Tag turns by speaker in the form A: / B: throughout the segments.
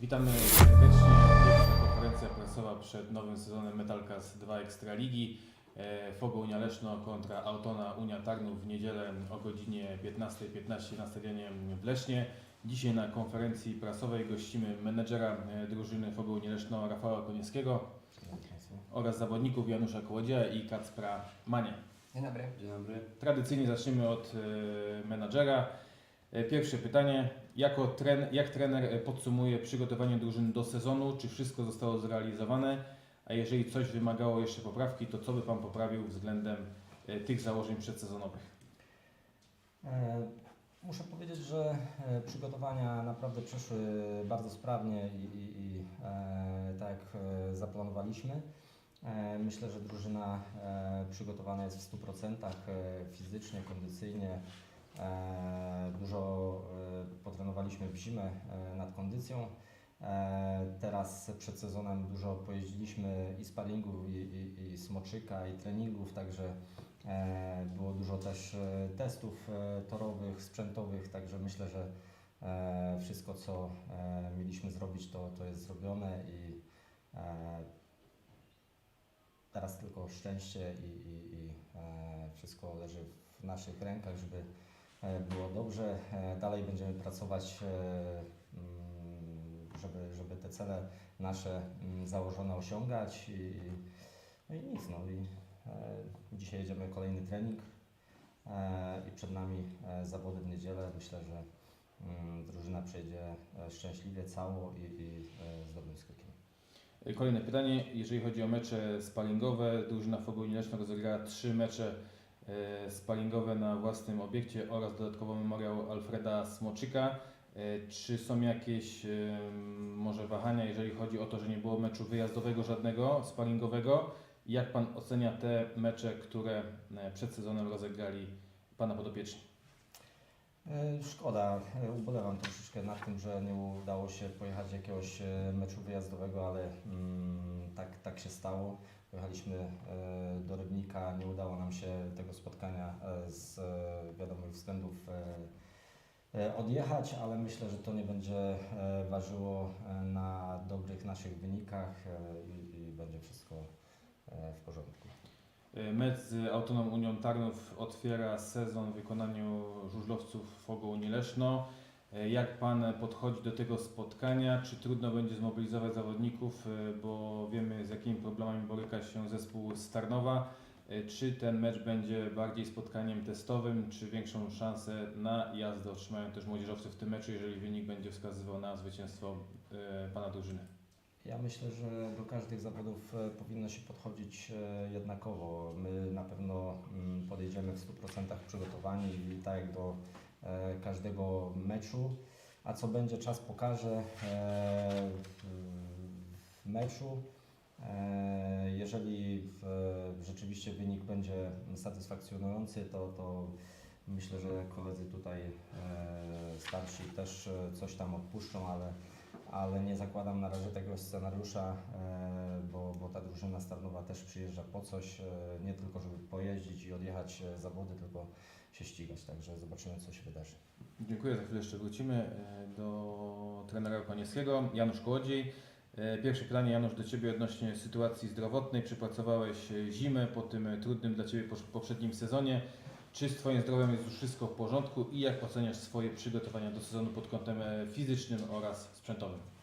A: Witamy serdecznie. Pierwsza konferencja prasowa przed nowym sezonem Metalcast 2 Ekstraligi. E, Fogo Unia Leszno kontra Autona Unia Tarnów w niedzielę o godzinie 15.15 na stadionie w Lesznie. Dzisiaj na konferencji prasowej gościmy menedżera e, drużyny Fogo Unia Leszno Rafała Konieckiego oraz zawodników Janusza Kołodzieja i Kacpra Mania.
B: Dzień dobry.
C: Dzień dobry.
A: Tradycyjnie zaczniemy od e, menadżera. Pierwsze pytanie. Jako tren, jak trener e, podsumuje przygotowanie drużyny do sezonu? Czy wszystko zostało zrealizowane? A jeżeli coś wymagało jeszcze poprawki, to co by Pan poprawił względem e, tych założeń przedsezonowych?
D: E, Muszę powiedzieć, że przygotowania naprawdę przeszły bardzo sprawnie i, i, i tak jak zaplanowaliśmy. Myślę, że drużyna przygotowana jest w 100% e, fizycznie, kondycyjnie. Dużo potrenowaliśmy w zimę e, nad kondycją. E, Teraz przed sezonem dużo pojeździliśmy i sparingów, i, i, i smoczyka, i treningów, także E, Było dużo też testów torowych, sprzętowych, także myślę, że wszystko co mieliśmy zrobić to, to jest zrobione i teraz tylko szczęście i, i, i wszystko leży w naszych rękach, żeby było dobrze. E, Dalej będziemy pracować, e, mm, żeby, żeby te cele nasze mm, założone osiągać i, no i nic. No i, E, Dzisiaj jedziemy kolejny trening e, i przed nami e, zawody w niedzielę. Myślę, że mm, drużyna przejdzie e, szczęśliwie, cało i, i e, z dobrym skokiem.
A: E, Kolejne pytanie. Jeżeli chodzi o mecze sparingowe, drużyna Fogo Unia Leszno rozegrała trzy mecze e, sparingowe na własnym obiekcie oraz dodatkowo memoriał Alfreda Smoczyka. E, Czy są jakieś e, może wahania, jeżeli chodzi o to, że nie było meczu wyjazdowego żadnego, sparingowego? Jak Pan ocenia te mecze, które e, przed sezonem rozegrali Pana podopieczni?
D: E, Szkoda, e, ubolewam troszeczkę nad tym, że nie udało się pojechać jakiegoś e, meczu wyjazdowego, ale mm, tak, tak się stało. Pojechaliśmy e, do Rybnika, nie udało nam się tego spotkania e, z e, wiadomych względów odjechać, ale myślę, że to nie będzie ważyło na dobrych naszych wynikach i, będzie wszystko w porządku.
A: Mecz z Autoną Unią Tarnów otwiera sezon w wykonaniu żużlowców Fogo Unii Leszno. E, Jak Pan podchodzi do tego spotkania? Czy trudno będzie zmobilizować zawodników, e, bo wiemy z jakimi problemami boryka się zespół z Tarnowa? E, Czy ten mecz będzie bardziej spotkaniem testowym, czy większą szansę na jazdę otrzymają też młodzieżowcy w tym meczu, jeżeli wynik będzie wskazywał na zwycięstwo Pana drużyny?
D: Ja myślę, że do każdych zawodów powinno się podchodzić jednakowo. My na pewno mm, podejdziemy w 100% przygotowani i tak jak do każdego meczu. A co będzie, czas pokaże e, w- meczu. E, Jeżeli rzeczywiście wynik będzie satysfakcjonujący, to, to myślę, że koledzy tutaj e, starsi też e, coś tam odpuszczą, ale ale nie zakładam na razie tego scenariusza, e, ta drużyna Starnowa też przyjeżdża po coś, e, nie tylko żeby pojeździć i odjechać e, zawody, tylko się ścigać, także zobaczymy co się wydarzy.
A: Dziękuję, za chwilę jeszcze wrócimy e, do trenera Konieckiego. Janusz Kołodziej. Pierwsze pytanie, Janusz, do Ciebie odnośnie sytuacji zdrowotnej. Przepracowałeś e, zimę po tym trudnym dla Ciebie poprzednim sezonie. Czy z Twoim zdrowiem jest już wszystko w porządku i jak oceniasz swoje przygotowania do sezonu pod kątem fizycznym oraz sprzętowym?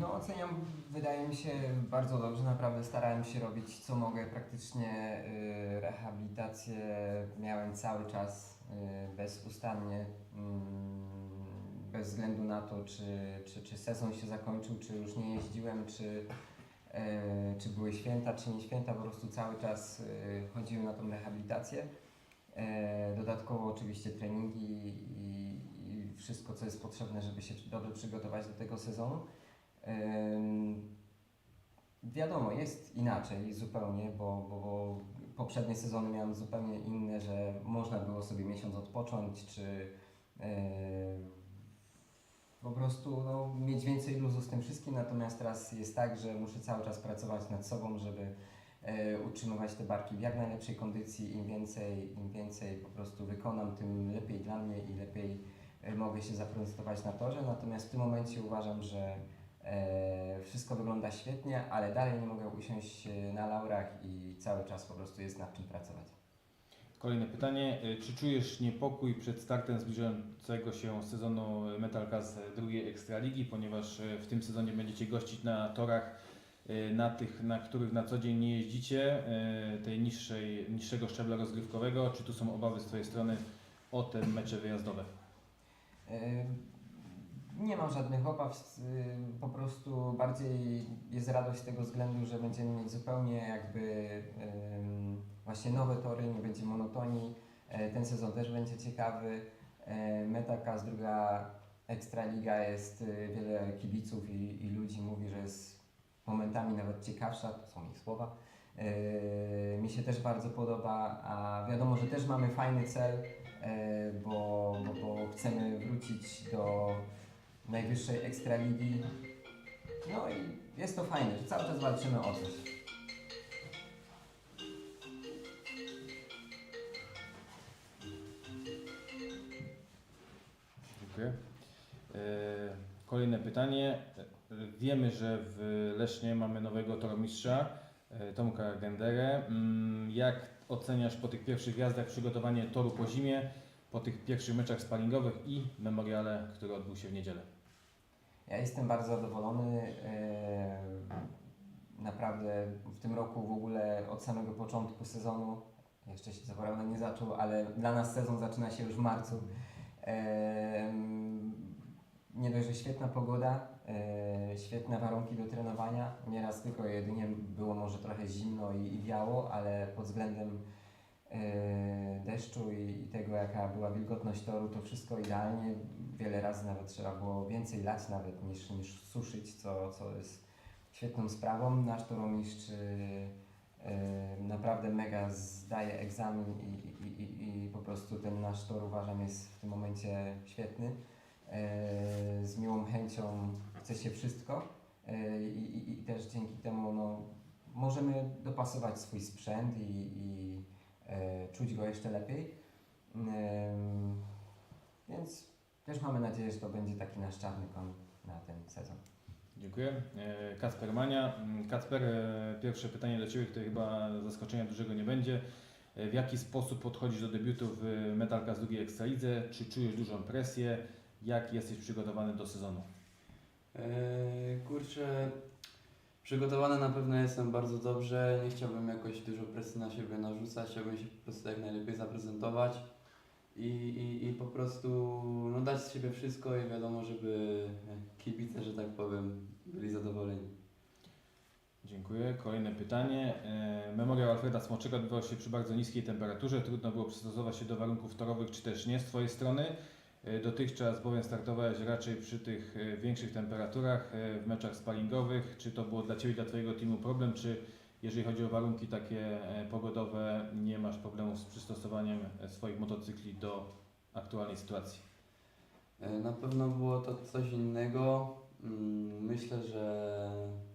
B: No oceniam, wydaje mi się bardzo dobrze, naprawdę starałem się robić co mogę, praktycznie y, rehabilitację miałem cały czas y, bezustannie, mm, bez względu na to, czy, czy, czy sezon się zakończył, czy już nie jeździłem, czy, y, czy były święta, czy nie święta, po prostu cały czas y, chodziłem na tą rehabilitację. E, Dodatkowo oczywiście treningi i, i wszystko, co jest potrzebne, żeby się dobrze przygotować do tego sezonu. Wiadomo, jest inaczej zupełnie, bo, bo, bo poprzednie sezony miałem zupełnie inne, że można było sobie miesiąc odpocząć, czy yy, po prostu no, mieć więcej luzu z tym wszystkim. Natomiast teraz jest tak, że muszę cały czas pracować nad sobą, żeby e, utrzymywać te barki w jak najlepszej kondycji. Im więcej, im więcej po prostu wykonam, tym lepiej dla mnie i lepiej e, mogę się zaprezentować na torze, natomiast w tym momencie uważam, że e, wszystko wygląda świetnie, ale dalej nie mogę usiąść e, na laurach i cały czas po prostu jest nad czym pracować.
A: Kolejne pytanie. Y, Czy czujesz niepokój przed startem zbliżającego się sezonu Metalka z drugiej Ekstraligi, ponieważ w tym sezonie będziecie gościć na torach, na tych, na których na co dzień nie jeździcie, tej niższej, niższego szczebla rozgrywkowego. Czy tu są obawy z Twojej strony o te mecze wyjazdowe?
B: E, Nie mam żadnych obaw, y, po prostu bardziej jest radość z tego względu, że będziemy mieć zupełnie jakby właśnie nowe tory, nie będzie monotonii. E, Ten sezon też będzie ciekawy. E, Metacast, druga Ekstraliga jest y, wiele kibiców i, i ludzi mówi, że jest momentami nawet ciekawsza, to są ich słowa. E, Mi się też bardzo podoba, a wiadomo, że też mamy fajny cel, bo, bo, bo chcemy wrócić do najwyższej ekstraligi. No i jest to fajne, że cały czas walczymy o coś.
A: Dziękuję. E, Kolejne pytanie. Wiemy, że w Lesznie mamy nowego toromistrza, e, Tomka Genderę. Mm, Jak oceniasz po tych pierwszych jazdach przygotowanie toru po zimie, po tych pierwszych meczach sparingowych i memoriale, który odbył się w niedzielę?
B: Ja jestem bardzo zadowolony. Naprawdę w tym roku w ogóle od samego początku sezonu, jeszcze się co prawda nie zaczął, ale dla nas sezon zaczyna się już w marcu. Nie dość, że świetna pogoda, e, świetne warunki do trenowania. Nieraz tylko jedynie było może trochę zimno i, i wiało, ale pod względem deszczu i, tego, jaka była wilgotność toru, to wszystko idealnie. Wiele razy nawet trzeba było więcej lać nawet niż, niż suszyć, co, co jest świetną sprawą. Nasz toromistrz y, y, naprawdę mega zdaje egzamin i, i, i, i po prostu ten nasz tor uważam jest w tym momencie świetny. E, z miłą chęcią chce się wszystko e, i, i, i też dzięki temu no, możemy dopasować swój sprzęt i, i e, czuć go jeszcze lepiej. Więc też mamy nadzieję, że to będzie taki nasz czarny koń na ten sezon.
A: Dziękuję. E, Kacper Mania. Mm, Kacper, e, pierwsze pytanie do Ciebie, które chyba zaskoczenia dużego nie będzie. E, W jaki sposób podchodzisz do debiutu w Metalka z drugiej Ekstralidze? Czy czujesz dużą presję? Jak jesteś przygotowany do sezonu?
C: Eee, kurczę, przygotowany na pewno jestem bardzo dobrze. Nie chciałbym jakoś dużo presji na siebie narzucać, chciałbym się po prostu jak najlepiej zaprezentować i, i, i po prostu no, dać z siebie wszystko i wiadomo, żeby kibice, że tak powiem, byli zadowoleni.
A: Dziękuję. Kolejne pytanie. E, Memoriał Alfreda Smoczego odbywał się przy bardzo niskiej temperaturze. Trudno było przystosować się do warunków torowych, czy też nie z Twojej strony. E, Dotychczas bowiem startowałeś raczej przy tych e, większych temperaturach e, w meczach sparingowych. Czy to było dla Ciebie i dla Twojego teamu problem, czy jeżeli chodzi o warunki takie pogodowe, nie masz problemów z przystosowaniem swoich motocykli do aktualnej sytuacji?
C: Na pewno było to coś innego. Mm, Myślę, że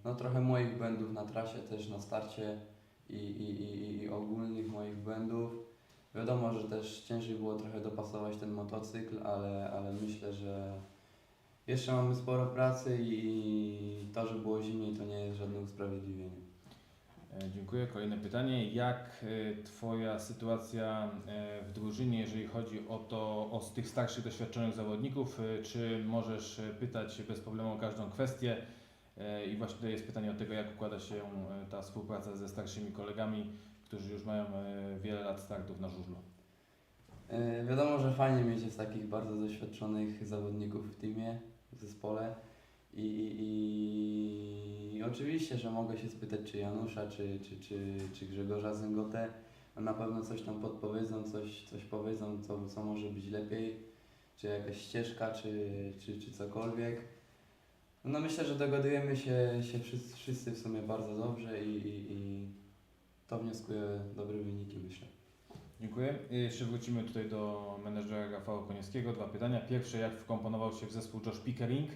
C: no, trochę moich błędów na trasie też na starcie i, i, i, i ogólnych moich błędów. Wiadomo, że też ciężej było trochę dopasować ten motocykl, ale, ale myślę, że jeszcze mamy sporo pracy i to, że było zimniej, to nie jest żadne usprawiedliwienie.
A: E, Dziękuję. Kolejne pytanie. Jak e, Twoja sytuacja e, w drużynie, jeżeli chodzi o to, o tych starszych, doświadczonych zawodników? Czy możesz pytać bez problemu o każdą kwestię? I właśnie tutaj jest pytanie o tego, jak układa się ta współpraca ze starszymi kolegami, którzy już mają e, wiele lat startów na żużlu.
C: E, Wiadomo, że fajnie mieć jest takich bardzo doświadczonych zawodników w teamie, w zespole. I, i, I oczywiście, że mogę się spytać, czy Janusza, czy, czy, czy, czy Grzegorza Zęgotę. Na pewno coś tam podpowiedzą, coś, coś powiedzą, co, co może być lepiej, czy jakaś ścieżka, czy, czy, czy cokolwiek. No myślę, że dogadujemy się, się wszyscy, wszyscy w sumie bardzo dobrze i, i, i to wnioskuje dobre wyniki, myślę.
A: Dziękuję. Jeszcze wrócimy tutaj do menedżera Rafała Konieckiego. Dwa pytania. Pierwsze, jak wkomponował się w zespół Josh Pickering,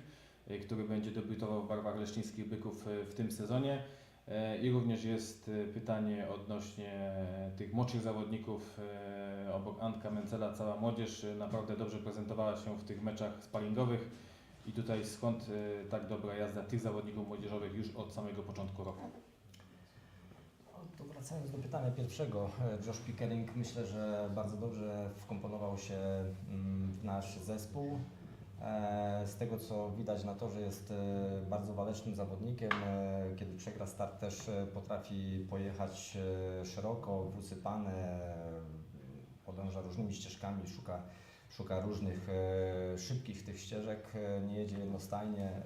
A: e, który będzie debiutował w barwach leszczyńskich byków e, w tym sezonie. E, I również jest e, pytanie odnośnie e, tych młodszych zawodników, e, obok Antka Mencela cała młodzież y, naprawdę dobrze prezentowała się w tych meczach sparingowych. I tutaj skąd y, tak dobra jazda tych zawodników młodzieżowych już od samego początku roku?
D: Wracając do pytania pierwszego, e, Josh Pickering myślę, że bardzo dobrze wkomponował się mm, w nasz zespół. E, Z tego co widać na to, że jest e, bardzo walecznym zawodnikiem. Kiedy przegra start też potrafi pojechać szeroko, w usypane, podąża różnymi ścieżkami, szuka, szuka różnych szybkich tych ścieżek, nie jedzie jednostajnie,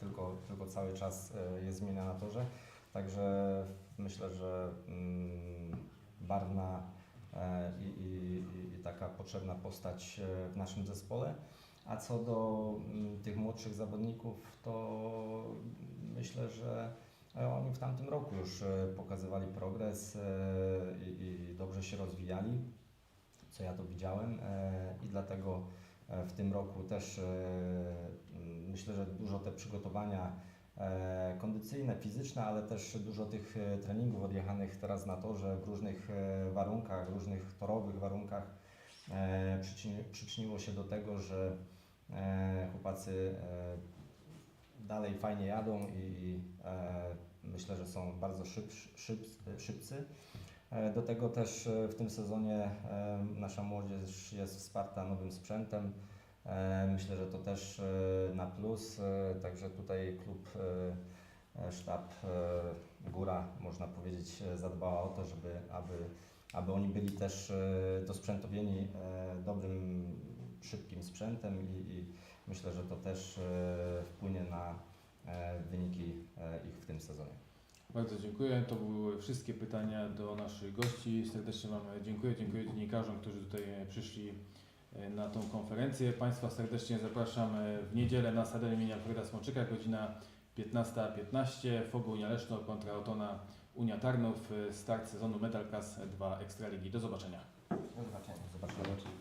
D: tylko, tylko cały czas e, jest zmienia na torze. Także myślę, że mm, barwna e, i, i, i- taka potrzebna postać e, w naszym zespole. A co do mm, tych młodszych zawodników, to myślę, że e, oni w tamtym roku już pokazywali progres i, i dobrze się rozwijali, co ja to widziałem i dlatego w tym roku też mm, myślę, że dużo te przygotowania kondycyjne, fizyczne, ale też dużo tych e, treningów odjechanych teraz na torze w różnych e, warunkach, różnych torowych warunkach e, przyczyni, przyczyniło się do tego, że e, chłopacy e, dalej fajnie jadą i, e, myślę, że są bardzo szyb, szyb, szybcy. E, Do tego też e, w tym sezonie e, nasza młodzież jest wsparta nowym sprzętem. E, Myślę, że to też e, na plus, e, także tutaj klub, sztab Góra, można powiedzieć, zadbała o to, żeby aby, aby oni byli też dosprzętowieni dobrym, szybkim sprzętem i, i myślę, że to też wpłynie na wyniki ich w tym sezonie.
A: Bardzo dziękuję. To były wszystkie pytania do naszych gości. Serdecznie Wam dziękuję. Dziękuję dziennikarzom, którzy tutaj przyszli na tą konferencję. Państwa serdecznie zapraszam e, w niedzielę na stadion imienia Alfreda Smoczyka, godzina 15.15. Fogo Unia Leszno kontra Otona Unia Tarnów. E, Start sezonu Metal Class 2 Ekstraligi. Do zobaczenia.
B: Do zobaczenia.
D: Zobaczymy.
C: Zobaczymy.